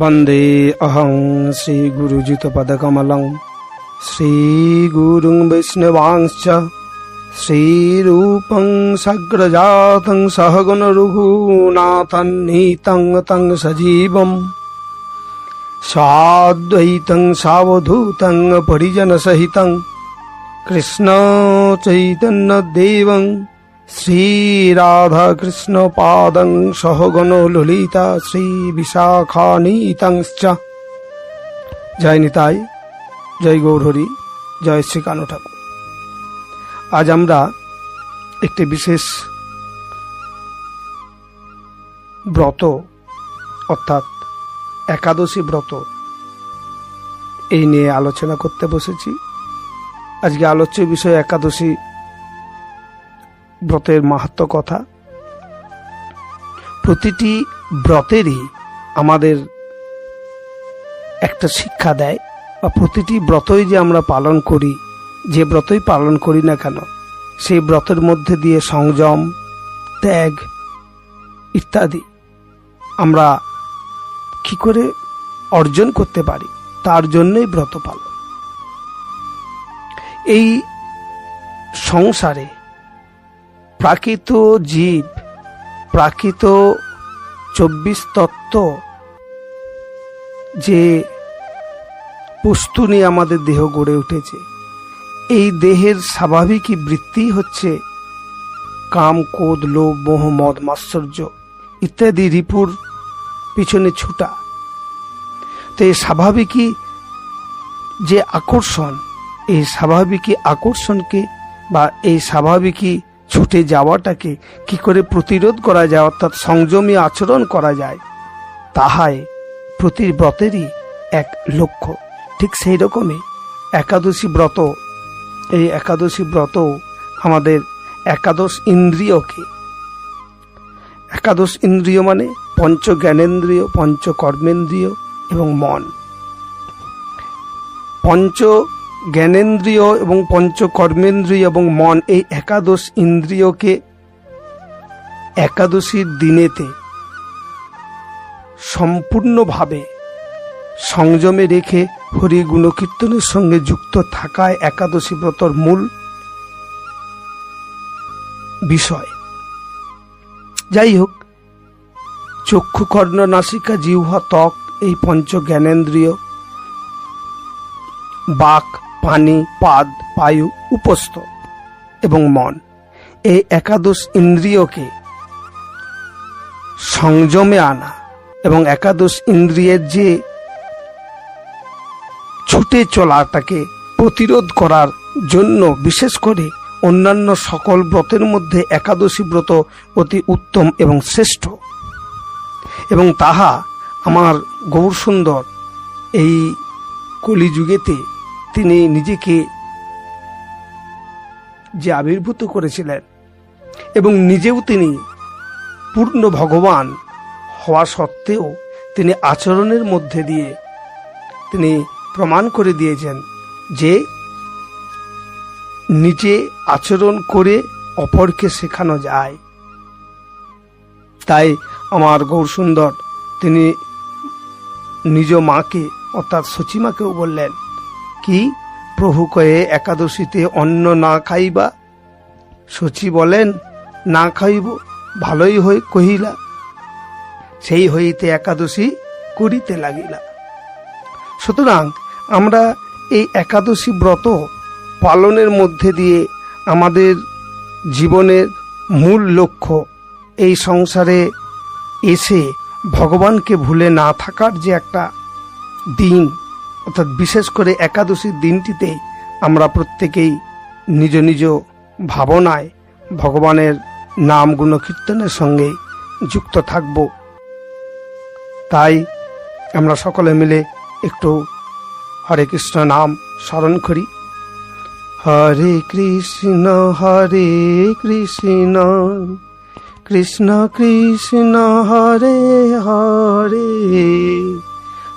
वन्दे अहं श्रीगुरुजितपदकमलं श्रीगुरुं वैष्णवांश्च श्रीरूपं सग्रजातं सहगुणरघुनाथं नीतं तं सजीवम् साद्वैतं सावधूतं परिजनसहितं कृष्णचैतन्यदेवं श्रीराधाकृष्णपादं सहगण ললিতা শ্রী বিশাখানীতংশ্চ জয় নিতাই জয় গৌরহরি জয় শ্রী কানু ঠাকুর আজ আমরা একটি বিশেষ ব্রত অর্থাৎ একাদশী ব্রত এই নিয়ে আলোচনা করতে বসেছি আজকে আলোচ্য বিষয় একাদশী ব্রতের মাহাত্ম কথা। প্রতিটি ব্রতেরই আমাদের একটা শিক্ষা দেয়, বা প্রতিটি ব্রতই যে আমরা পালন করি, যে ব্রতই পালন করি না কেন, সেই ব্রতের মধ্যে দিয়ে সংযম, ত্যাগ ইত্যাদি আমরা কি করে অর্জন করতে পারি? তার জন্যই ব্রত পালন। এই সংসারে প্রাকৃত জীব, প্রাকৃত চব্বিশ তত্ত্ব যে বস্তু নিয়ে আমাদের দেহ গড়ে উঠেছে। এই দেহের স্বাভাবিকই বৃত্তি হচ্ছে কাম কোদ লোভ, মোহ, মদ মাশ্চর্য ইত্যাদি রিপুর পিছনে ছুটা। তো এই স্বাভাবিকই যে আকর্ষণ, এই স্বাভাবিকই আকর্ষণকে বা এই স্বাভাবিকই ছুটে যাওয়াটাকে কি করে প্রতিরোধ করা যায়, অর্থাৎ সংযমী আচরণ করা যায়, তাহাই প্রতি ব্রতেরই এক লক্ষ্য। ঠিক সেই রকমই একাদশী ব্রত, এই একাদশী ব্রত আমাদের একাদশ ইন্দ্রিয়কে। একাদশ ইন্দ্রিয় মানে পঞ্চ জ্ঞানেন্দ্রিয় পঞ্চ কর্মেন্দ্রিয় এবং মন। পঞ্চ জ্ঞানেন্দ্রিয় এবং পঞ্চ কর্মেন্দ্রিয় এবং মন এই একাদশ ইন্দ্রিয়কে একাদশীর দিনেতে সম্পূর্ণভাবে সংযমে রেখে হরি গুণকীর্তনের সঙ্গে যুক্ত থাকায় একাদশী ব্রতর মূল বিষয়। যাই হোক চক্ষু কর্ণ নাসিকা জিহ্বা, ত্বক, এই পঞ্চ জ্ঞানেন্দ্রিয় বাক পানি, পাদ, বায়ু উপস্থ এবং মন। এই একাদশ ইন্দ্রিয়কে সংযমে আনা এবং একাদশ ইন্দ্রিয়ের যে ছুটে চলাটাকে প্রতিরোধ করার জন্য বিশেষ করে অন্যান্য সকল ব্রতের মধ্যে একাদশী ব্রত অতি উত্তম এবং শ্রেষ্ঠ। এবং তাহা আমার গৌর সুন্দর এই কলিযুগেতে তিনি নিজেকে যে আবির্ভূত করেছিলেন এবং নিজেও তিনি পূর্ণ ভগবান হওয়া সত্ত্বেও তিনি আচরণের মধ্যে দিয়ে তিনি প্রমাণ করে দিয়েছেন যে নিজে আচরণ করে অপরকে শেখানো যায়। তাই আমার গৌরসুন্দর তিনি নিজ মাকে অর্থাৎ সচিমাকেও বললেন কি? প্রভু কয়ে, একাদশীতে অন্ন না খাইবা? সচি বলেন, না খাইব, ভালোই হই কহিলা। সেই হইতে একাদশী করিতে লাগিলা। সুতরাং আমরা এই একাদশী ব্রত পালনের মধ্যে দিয়ে আমাদের জীবনের মূল লক্ষ্য এই সংসারে এসে ভগবানকে ভুলে না থাকার যে একটা দিন অর্থাৎ বিশেষ করে একাদশীর দিনটিতে আমরা প্রত্যেকেই নিজ নিজ ভাবনায় ভগবানের নাম গুণকীর্তনের সঙ্গে যুক্ত থাকব। তাই আমরা সকলে মিলে একটু হরে কৃষ্ণ নাম স্মরণ করি। হরে কৃষ্ণ হরে কৃষ্ণ কৃষ্ণ কৃষ্ণ, হরে হরে।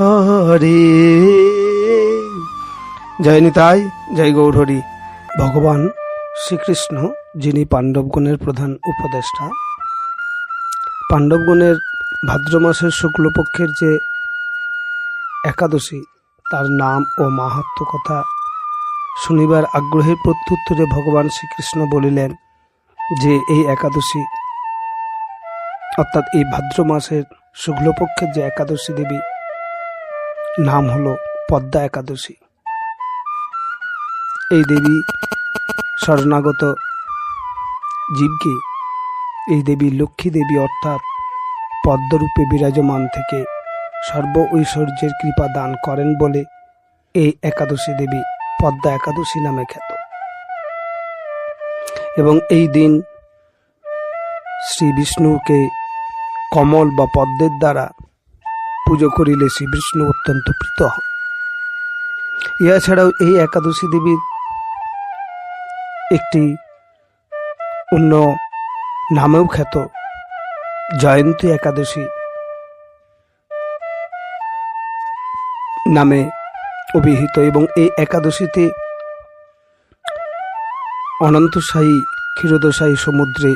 হরে। জয় নিতাই, জয় গৌরহরি। ভগবান শ্রীকৃষ্ণ, যিনি পাণ্ডবগণের প্রধান উপদেষ্টা। পাণ্ডবগণের ভাদ্র মাসের শুক্লপক্ষের যে একাদশী, তার নাম ও মাহাত্ম কথা শনিবার আগ্রহের প্রত্যুত্তরে ভগবান শ্রীকৃষ্ণ বলিলেন যে, এই একাদশী, অর্থাৎ এই ভাদ্র মাসের শুক্লপক্ষের যে একাদশী দেবী নাম হলো পদ্মা একাদশী। এই দেবী শরণাগত জীবকে এই দেবী লক্ষ্মী দেবী অর্থাৎ পদ্মরূপে বিরাজমান থেকে সর্ব ঐশ্বর্যের কৃপা দান করেন বলে এই একাদশী দেবী পদ্মা একাদশী নামে খ্যাত। এবং এই দিন শ্রী বিষ্ণুকে কমল বা পদ্মের দ্বারা পুজো করিলে শ্রী বিষ্ণু অত্যন্ত প্রীত হন। ইহা ছাড়াও এই একাদশী দেবীর একটি অন্য নামেও খ্যাত জয়ন্তী একাদশী নামে অভিহিত এবং এই একাদশীতে অনন্তসায়ী ক্ষীরোদশায়ী সমুদ্রে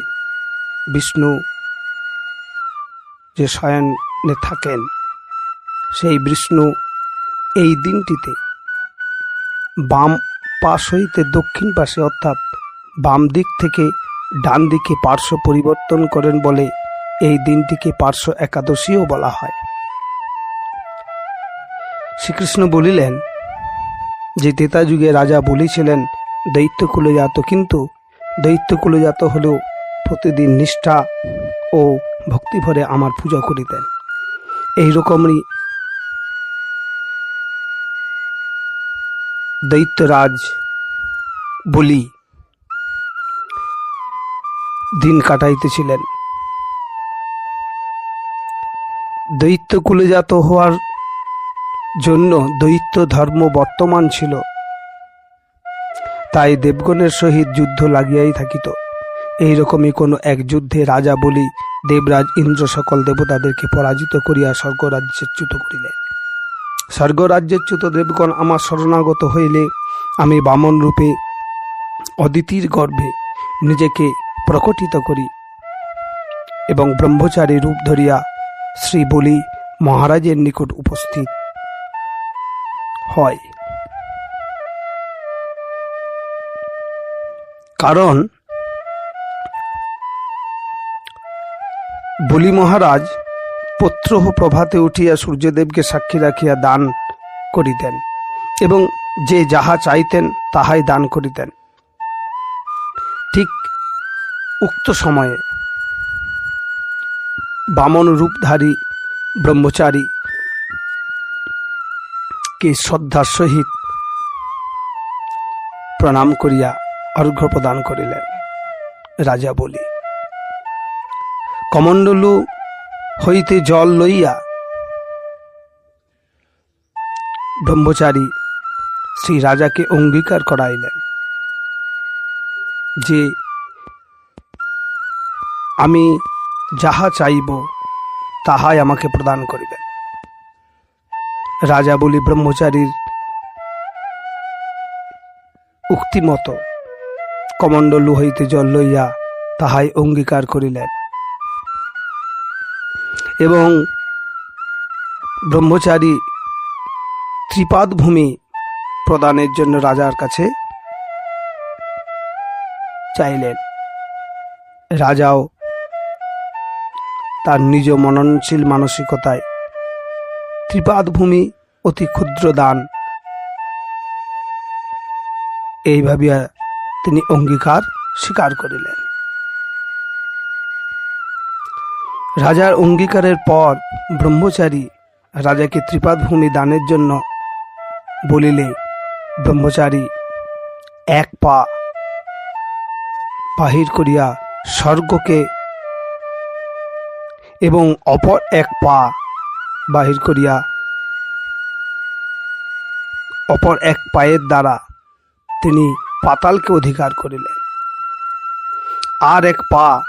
বিষ্ণু যে শয়নে থাকেন সেই বিষ্ণু এই দিনটিতে বাম পাশ হইতে দক্ষিণ পাশে অর্থাৎ বাম দিক থেকে ডান দিকে পার্শ্ব পরিবর্তন করেন বলে এই দিনটিকে পার্শ্ব একাদশীও বলা হয়। শ্রীকৃষ্ণ বলিলেন, যে তেতা যুগে রাজা বলেছিলেন, দৈত্যকুলে জাত কিন্তু দৈত্যকুলে জাত হলেও প্রতিদিন নিষ্ঠা ও ভক্তিভরে আমার পূজা করিতেন। এই রকমই দৈত্যরাজ বলি দিন কাটাইতেছিলেন। দৈত্য কুলেজাত হওয়ার জন্য দৈত্য ধর্ম বর্তমান ছিল। তাই দেবগণের সহিত যুদ্ধ লাগিয়াই থাকিত। এইরকমই কোনো এক যুদ্ধে রাজা বলি দেবরাজ ইন্দ্র সকল দেবতাদেরকে পরাজিত করিয়া স্বর্গরাজ্যে চ্যুত করিলেন। স্বর্গরাজ্যের চ্যুত দেবগণ আমার শরণাগত হইলে আমি বামন রূপে অদিতির গর্ভে নিজেকে প্রকটিত করি এবং ব্রহ্মচারী রূপ ধরিয়া শ্রী বলি মহারাজের নিকট উপস্থিত হয়। কারণ বলি মহারাজ পত্রহ প্রভাতে উঠিয়া সূর্যদেবকে সাক্ষী রাখিয়া দান করিতেন এবং যে যাহা চাইতেন তাহাই দান করিতেন। ঠিক উক্ত সময়ে বামন রূপধারী ব্রহ্মচারী কে শ্রদ্ধার সহিত প্রণাম করিয়া অর্ঘ্য প্রদান করিলেন। রাজা বলি, কমণ্ডলু হইতে জল লইয়া ব্রহ্মচারী শ্রী রাজাকে অঙ্গীকার করাইলেন যে, আমি যাহা চাইব, তাহাই আমাকে প্রদান করিবেন। রাজা বলি, ব্রহ্মচারীর উক্তিমত কমণ্ডলু হইতে জল লইয়া তাহাই অঙ্গীকার করিলেন। এবং ব্রহ্মচারী ত্রিপাদ ভূমি প্রদানের জন্য রাজার কাছে চাইলেন। রাজাও তার নিজ মননশীল মানসিকতায় ত্রিপাদ ভূমি অতি ক্ষুদ্র দান এই ভাবিয়া তিনি অঙ্গীকার স্বীকার করিলেন। রাজার অঙ্গীকারের পর ব্রহ্মচারী রাজাকে ত্রিপাদ ভূমি দানের জন্য বলিলে ব্রহ্মচারী, এক পা বাহির করিয়া স্বর্গকে এবং অপর এক পা বাহির করিয়া অপর এক পায়ের দ্বারা তিনি পাতালকে অধিকার করিলেন। আর এক পা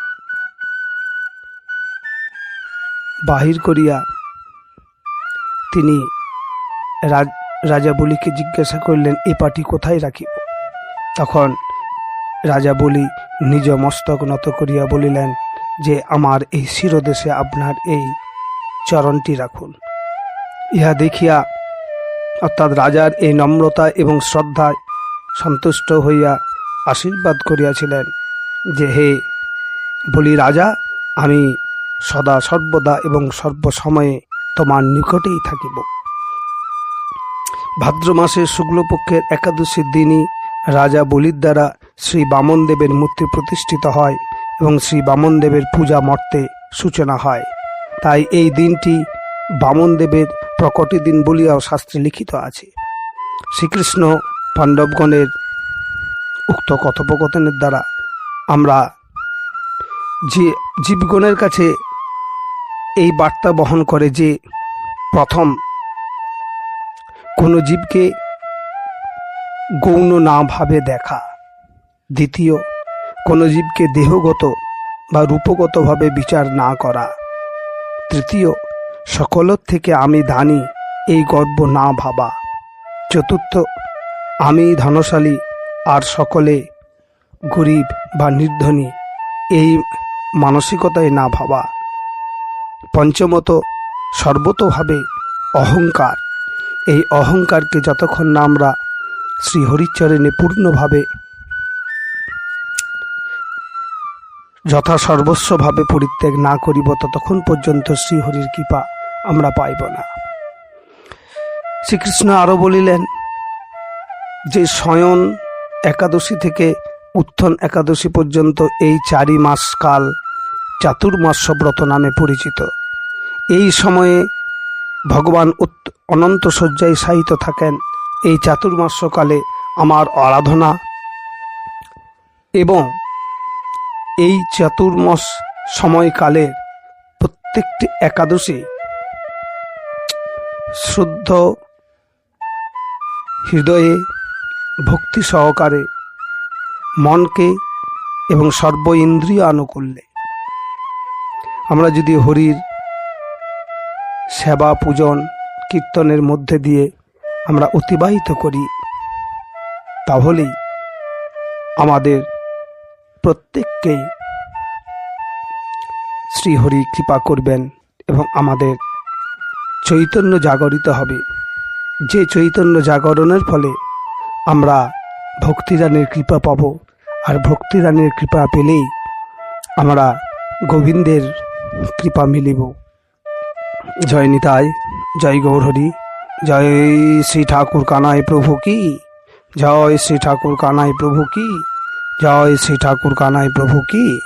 বাহির করিয়া তিনি রাজা বলিকে জিজ্ঞাসা করলেন, এ পাটি কোথায় রাখিব? তখন রাজা বলি নিজ মস্তক নত করিয়া বলিলেন, যে আমার এই শিরদেশে আপনার এই চরণটি রাখুন। ইহা দেখিয়া অর্থাৎ রাজার এই নম্রতা এবং শ্রদ্ধায় সন্তুষ্ট হইয়া আশীর্বাদ করিয়াছিলেন যে, হে বলি রাজা, আমি সদা সর্বদা এবং সর্বসময়ে তোমার নিকটেই থাকিব। ভাদ্র মাসের শুক্লপক্ষের একাদশীর দিনই রাজা বলির দ্বারা শ্রী বামনদেবের মূর্তি প্রতিষ্ঠিত হয় এবং শ্রী বামনদেবের পূজা মর্তে সূচনা হয়। তাই এই দিনটি বামনদেবের প্রকটি দিন বলিয়াও শাস্ত্রে লিখিত আছে। শ্রীকৃষ্ণ পাণ্ডবগণের উক্ত কথোপকথনের দ্বারা আমরা জীবগণের কাছে এই বার্তা বহন করে যে প্রথম, কোনো জীবকে গৌণ না ভাবে দেখা। দ্বিতীয়, কোনো জীবকে দেহগত বা রূপগতভাবে বিচার না করা। তৃতীয়, সকলের থেকে আমি দানি এই গর্ব না ভাবা। চতুর্থ, আমি ধনশালী আর সকলে গরিব বা নির্ধনী, এই মানসিকতায় না ভাবা। পঞ্চমত সর্বতোভাবে অহংকার। এই অহংকারকে যতক্ষণ না আমরা শ্রী হরিচরণে পূর্ণভাবে যথা সর্বস্বভাবে পরিত্যাগ না করিব, ততক্ষণ পর্যন্ত শ্রীহরির কৃপা আমরা পাইব না। শ্রীকৃষ্ণ আরও বলিলেন, যে শয়ন একাদশী থেকে উত্থন একাদশী পর্যন্ত এই চারি মাস কাল চাতুর্মাস্য ব্রত নামে পরিচিত। এই সময়ে ভগবান অনন্ত শয্যায় শায়িত থাকেন এই চাতুর্মাস্যকালে আমার আরাধনা। এবং এই চাতুর্মাস সময়কালে প্রত্যেকটি একাদশী শুদ্ধ হৃদয়ে ভক্তি সহকারে মনকে এবং সর্ব ইন্দ্রিয় আনুকূল্যে আমরা যদি হরির সেবা, পূজন, কীর্তনের মধ্যে দিয়ে আমরা অতিবাহিত করি। তাহলেই আমাদের প্রত্যেককেই শ্রীহরি কৃপা করবেন এবং আমাদের চৈতন্য জাগরিত হবে। যে চৈতন্য জাগরণের ফলে আমরা ভক্তিদানের কৃপা পাব আর ভক্তিদানের কৃপা পেলেই আমরা গোবিন্দের কৃপা মিলিব। জয় নিতাই, জয় গৌরহরি, জয় শ্রী ঠাকুর কানাই প্রভু কি? জয় শ্রী ঠাকুর কানাই প্রভু কি? জয় শ্রী ঠাকুর কানাই প্রভু কি?